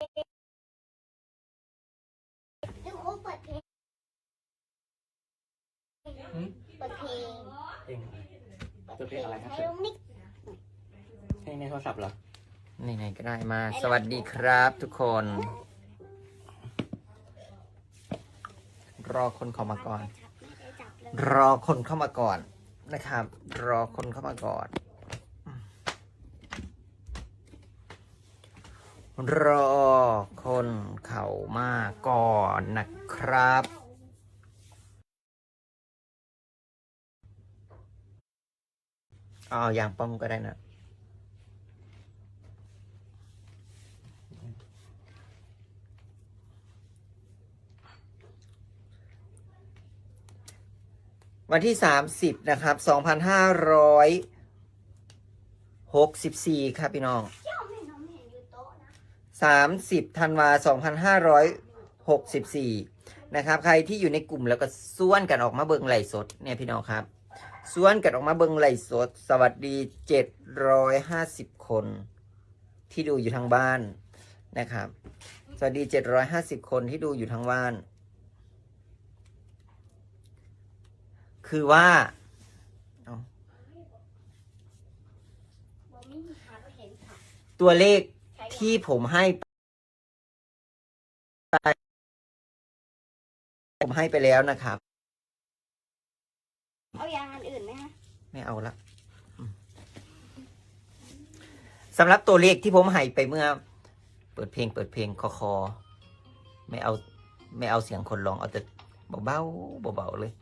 ดูโอ้เปิดเพลงหืมเปิดเพลงเพลงอะไรเปิดเพลงอะไรครับให้ลูกนิกเพลงในโทรศัพท์เหรอไหนๆก็ได้มา สวัสดีครับทุกคน รอคนเข้ามาก่อน รอคนเข้ามาก่อนนะครับ รอคนเข้ามาก่อน รอคนเข้ามาก่อนนะครับเอาอย่างป้อมก็ได้นะวันที่ 30 นะครับ 2,564 ครับพี่น้อง 30ธันวา2564 นะครับ ใครที่อยู่ในกลุ่มแล้วก็ส่วนกันออกมาเบิงไหลสดเนี่ยพี่น้องครับส่วนกันออกมาเบิงไหลสด สวัสดี 750 คน ที่ดูอยู่ทางบ้านนะครับ สวัสดี 750 คนที่ดูอยู่ทางบ้าน คือว่าตัวเลข ที่ผมให้ไปผมให้ไปแล้วนะครับ เอายางอันอื่นไหมคะไม่เอาละอืมสำหรับตัวเลขที่ผมให้ไปเมื่อ เปิดเพลง เปิดเพลงคอคอไม่เอา ไม่เอาเสียงคนร้องเอาแต่เบาๆเบาๆเลย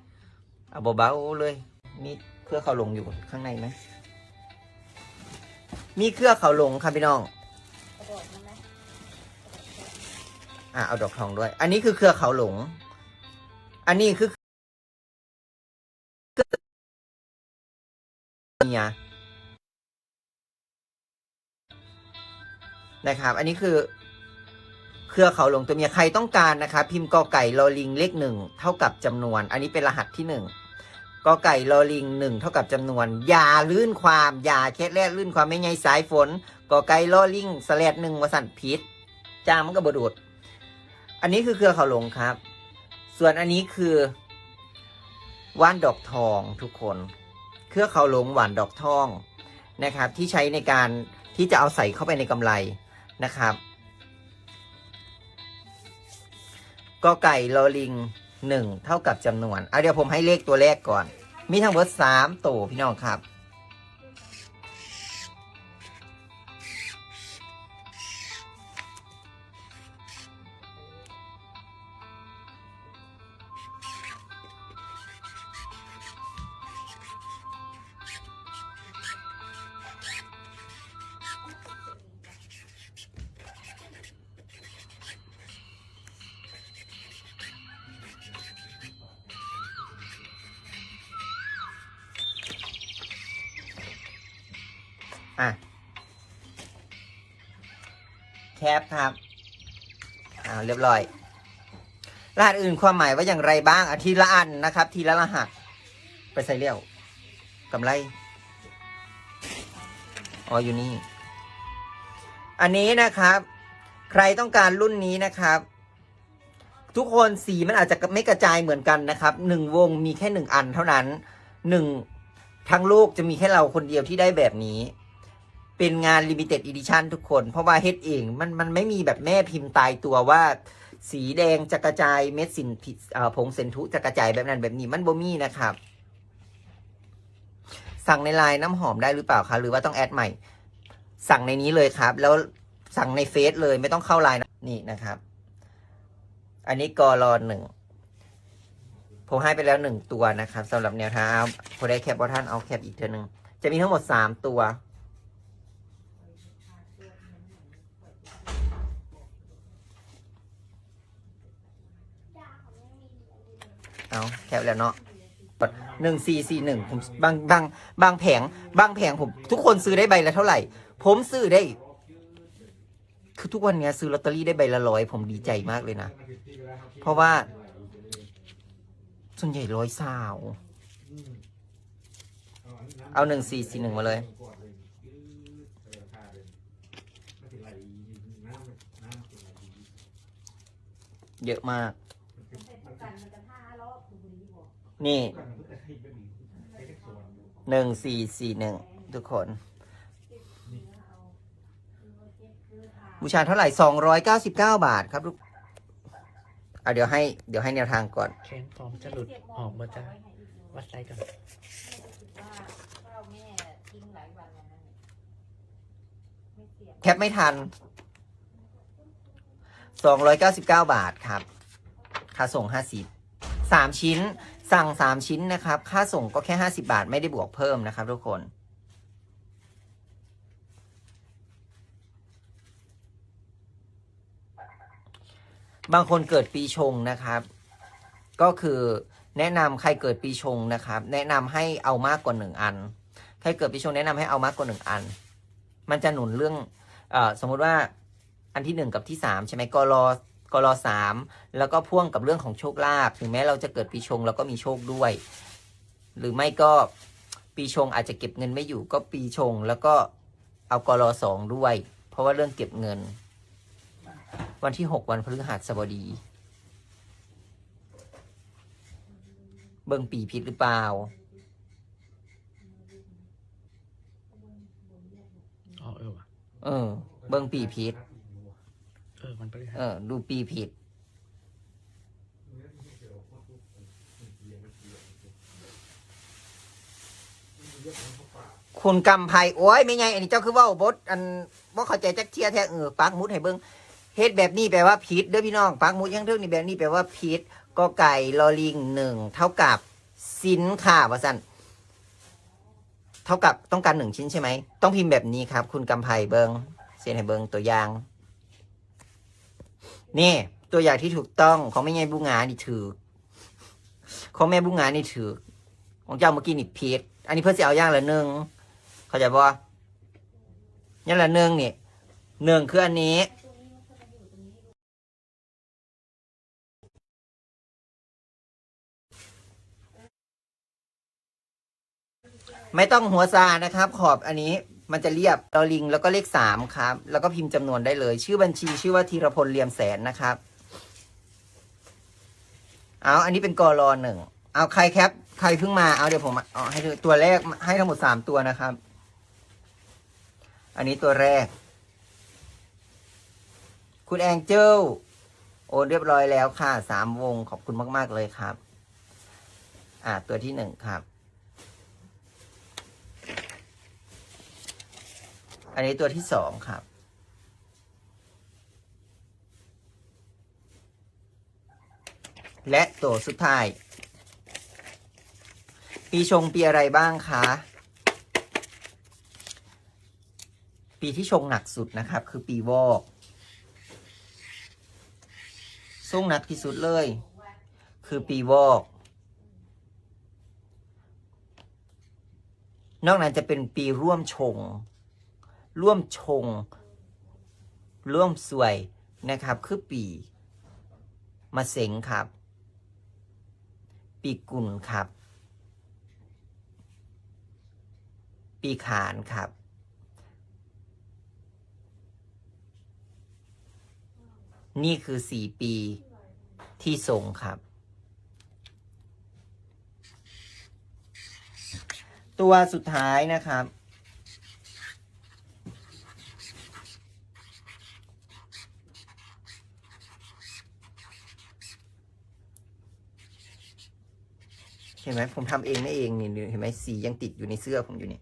เอาเบาๆเลยมีเครือเขาหลงอยู่ข้างในไหมมีเครือเขาหลงครับพี่น้อง อะเอาดอกทองด้วย อันนี้คือเครือเขาหลง อันนี้คือเมียนะครับ อันนี้คือ เครือเขาหลงตัวเมียใครต้องการนะครับพิมพ์กอไก่ลอลิงเลขหนึ่งเท่ากับจำนวน อันนี้เป็นรหัสที่หนึ่งกอไก่ลอลิงหนึ่งเท่ากับจำนวน อย่าลื่นความอย่าแค่แรกลื่นความไม่ไงสายฝนกอไก่ลอลิงสแลดหนึ่งวสันพิษจามันก็บดูด อันนี้คือเครือเขาหลงครับ ส่วนอันนี้คือว่านดอกทองทุกคน เครือเขาหลงหวานดอกทองนะครับ ที่ใช้ในการที่จะเอาใส่เข้าไปในกำไรนะครับก็ไก่ลอลิงหนึ่งเท่ากับจำนวน เอาเดี๋ยวผมให้เลขตัวแรกก่อน มีทั้งหมดสามตัวพี่น้องครับ แคปครับอ่าเรียบร้อย รหัสอื่นความหมายว่าอย่างไรบ้างอาทีละอันนะครับ ทีละรหัส ไปใส่เลี้ยวกำไรอ๋ออยู่นี่ อันนี้นะครับ ใครต้องการรุ่นนี้นะครับ ทุกคนสีมันอาจจะไม่กระจายเหมือนกันนะครับหนึ่งวงมีแค่หนึ่งอันเท่านั้นหนึ่งทั้งโลกจะมีแค่เราคนเดียวที่ได้แบบนี้ เป็นงาน Limited Edition ทุกคน เพราะว่าเฮ็ดเองมันมันไม่มีแบบแม่พิมพ์ตายตัวว่า สีแดงจะกระจายเม็ดสินผงเซนทุจะกระจายแบบนั้นแบบนี้มันบ่มีนะครับ สั่งในไลน์น้ำหอมได้หรือเปล่าคะหรือว่าต้องแอดใหม่ สั่งในนี้เลยครับ แล้วสั่งในเฟซเลยไม่ต้องเข้าไลน์นะนี่นะครับ อันนี้กอรอหนึ่งผมให้ไปแล้วหนึ่งตัวนะครับสำหรับแนวทางพอได้แคปว่าท่านเอาแคปอีกเท่านึงจะมีทั้งหมดสามตัว เอาแคปแล้วเนาะหนึ่งสี่สี่หนึ่งผมบางบางบางแผง บางแผงผมทุกคนซื้อได้ใบละเท่าไหร่ ผมซื้อได้ คือทุกวันเนี้ยซื้อลอตเตอรี่ได้ใบละร้อยผมดีใจมากเลยนะ เพราะว่า ส่วนใหญ่ร้อยสาว เอาหนึ่งสี่สี่หนึ่งมาเลยเเยอะมาก นี่หนึ่งสี่สี่หนึ่งทุกคน บูชาเท่าไหร่สองร้อยเก้าสิบเก้าบาทครับลูกเอาเดี๋ยวให้เดี๋ยวให้แนวทางก่อนเชนพร้อมจะหลุดออกมาจ้าวัดไซกันแคปไม่ทันสองร้อยเก้าสิบเก้าบาทครับ ค่าส่งห้าสิบสามชิ้น สั่งสามชิ้นนะครับ ค่าส่งก็แค่ห้าสิบาทไม่ได้บวกเพิ่มนะครับทุกคน บางคนเกิดปีชงนะครับ ก็คือแนะนำใครเกิดปีชงนะครับ แนะนำให้เอามากกว่าหนึ่งอัน ใครเกิดปีชงแนะนำให้เอามากกว่าหนึ่งอัน มันจะหนุนเรื่องอสมมติว่าอันที่หนึ่งกับที่สามใช่ไหมก็รอ กรสามแล้วก็พ่วงกับเรื่องของโชคลาภถึงแม้เราจะเกิดปีชงแล้วก็มีโชคด้วย หรือไม่ก็ปีชงอาจจะเก็บเงินไม่อยู่ก็ปีชง แล้วก็เอากรสองด้วย เพราะว่าเรื่องเก็บเงิน วันที่หกวันพฤหัสบดี เบิ่งปีผิดหรือเปล่าอ๋อเออว่ะเออ เบิ่งปีผิด เออมันไปเลยเออ ดูปีผิด คุณกำไพโอ้ยไม่ไงอันนี้เจ้าคือเว่าบดอันว่าเข้าใจจักเทียแท้เออปักหมุดให้เบิ้งเฮ็ดแบบนี้แปลว่าผิดเด้อพี่น้องปักหมุดยังเท่านี้แบบนี้แปลว่าผิดก็ไก่ลอลิงหนึ่งเท่ากับสินค้าว่าสันเท่ากับต้องการหนึ่งชิ้นใช่ไหมต้องพิมพ์แบบนี้ครับ คุณกำไพเบิ้งเสียนให้เบิ้งตัวอย่าง นี่ ตัวอย่างที่ถูกต้องของแม่ไงบุงานี่ถือของแม่บุงานี่ถือ ของเจ้าเมื่อกี้นี่ผิดอันนี้เพื่อจะเอาย่างละหนึ่งเข้าใจป่ะนี่ละหนึ่งนี่หนึ่งคืออันนี้ไม่ต้องหัวซานะครับ ขอบอันนี้ มันจะเรียบดอลิง แล้วก็เลขสามครับ แล้วก็พิมพ์จำนวนได้เลย ชื่อบัญชีชื่อว่าธีรพลเลียมแสนนะครับ เอาอันนี้เป็นกรอหนึ่ง เอาใครแคปใครเพิ่งมา เอาเดี๋ยวผมเอาให้ตัวแรกให้ทั้งหมดสามตัวนะครับ อันนี้ตัวแรก คุณแองเจิลโอนเรียบร้อยแล้วค่ะสามวงขอบคุณมาก ๆ เลยครับ อ่าตัวที่หนึ่งครับ อันนี้ตัวที่สองครับ และตัวสุดท้าย ปีชงปีอะไรบ้างคะ ปีที่ชงหนักสุดนะครับ คือปีวอกส่งหนักที่สุดเลย คือปีวอก นอกนั้นจะเป็นปีร่วมชง ร่วมชง ร่วมสวยนะครับ คือปีมะเสงครับ ปีกุลครับ ปีขานครับ นี่คือสี่ปีที่ส่งครับ ตัวสุดท้ายนะครับ ห็นไหมผมทำเองไม่เองนี่เห็นไหมสียังติดอยู่ในเสื้อผมอยู่นี่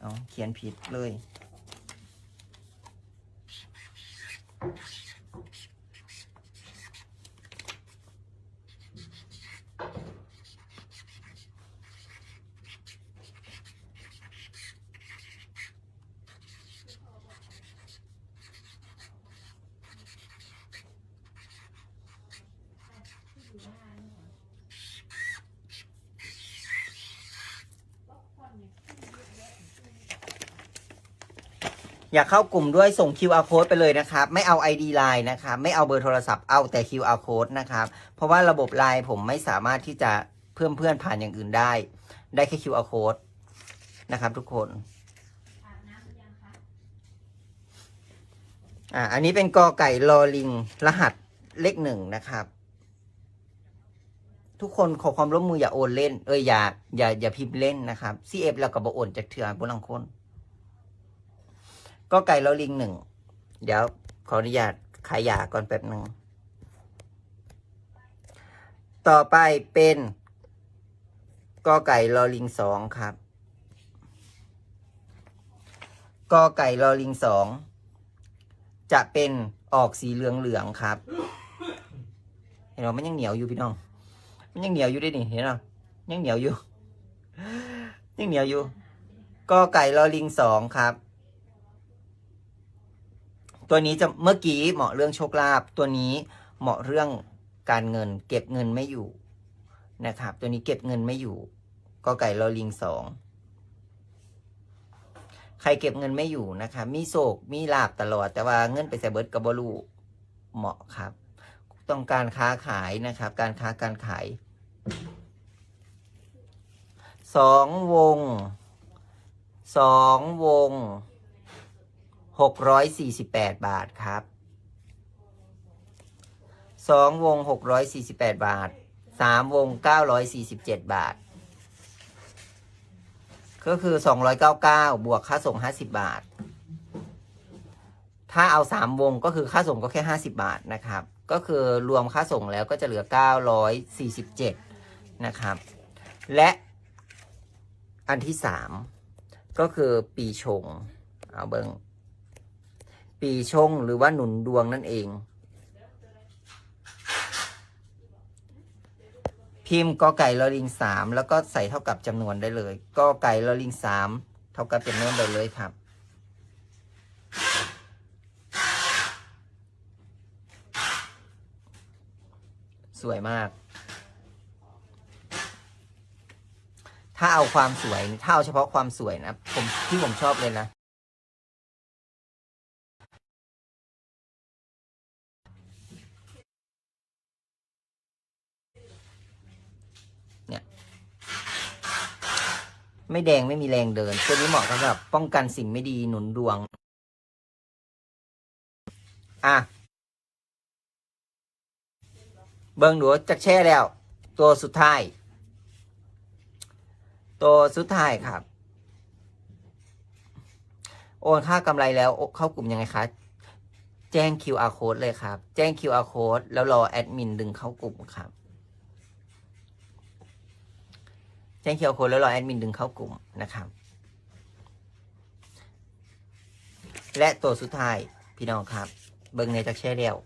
เอาเขียนผิดเลย อยากเข้ากลุ่มด้วยส่ง QR code ไปเลยนะครับ ไม่เอา ID Line นะครับ ไม่เอาเบอร์โทรศัพท์เอาแต่ QR code นะครับ เพราะว่าระบบ Line ผมไม่สามารถที่จะเพิ่มเพื่อนผ่านอย่างอื่นได้ ได้แค่ QR code นะครับทุกคนอ่าอันนี้เป็นกอไก่ลอลิง รหัสเลขหนึ่งนะครับ ทุกคนขอความร่วมมืออย่าโอนเล่น เอ้ยอย่าอย่าอย่าพิมพ์เล่นนะครับซีเอฟแล้วก็บโอนจากเถื่อนบุลังคน กอไก่ลอลิงหนึ่ง เดี๋ยวขออนุญาตขายยาก่อนแป๊บหนึ่ง ต่อไปเป็นกอไก่ลอลิงสองครับกอไก่ลอลิงสองจะเป็นออกสีเหลืองเหลืองครับ เห็นไหมมันยังเหนียวอยู่พี่น้อง มันยังเหนียวอยู่ด้วยนี่เห็นไหมยังเหนียวอยู่ ยังเหนียวอยู่กอไก่ลอลิงสองครับ ตัวนี้จะเมื่อกี้เหมาะเรื่องโชคลาภตัวนี้เหมาะเรื่องการเงิน เก็บเงินไม่อยู่นะครับ ตัวนี้เก็บเงินไม่อยู่กอไก่ลอลิงสองใครเก็บเงินไม่อยู่นะครับมีโศกมีลาบตลอด แต่ว่าเงินไปใส่เบิร์ดกับบลูเหมาะครับ ต้องการค้าขายนะครับ การค้าการขายสองวงสองวง หกร้อยสี่สิบแปดบาทครับสองวงหกร้อยสี่สิบแปดบาทสามวงเก้าร้อยสี่สิบเจ็ดบาท ก็คือ299บวกค่าส่ง50บบาท ถ้าเอา3วงก็คือค่าส่งก็แค่50บาทนะครับ ก็คือรวมค่าส่งแล้วก็จะเหลือ947นะครับ และอันที่3ก็คือปีชง เอาเบิง ปีชงหรือว่าหนุนดวงนั่นเอง พิมพ์กอไก่ลอลิงสามแล้วก็ใส่เท่ากับจำนวนได้เลยกอไก่ลอลิงสามเท่ากับจำนวนได้เลยครับสวยมาก ถ้าเอาความสวย ถ้าเอาเฉพาะความสวยนะ ผมที่ผมชอบเลยนะ ไม่แดงไม่มีแรงเดิน ตัวนี้เหมาะสำหรับป้องกันสิ่งไม่ดีหนุนดวง อะ เบิ้งดูจักแช่แล้ว ตัวสุดท้าย ตัวสุดท้ายครับ โอนค่ากำไรแล้วเข้ากลุ่มยังไงคะแจ้ง QR code เลยครับ แจ้ง QR code แล้วรอแอดมินดึงเข้ากลุ่มครับ แจ้ง QR code แล้วรอแอดมินดึงเข้ากลุ่มนะครับ และตัวสุดท้ายพี่น้องครับ เบิ้งในจักแช่เดียว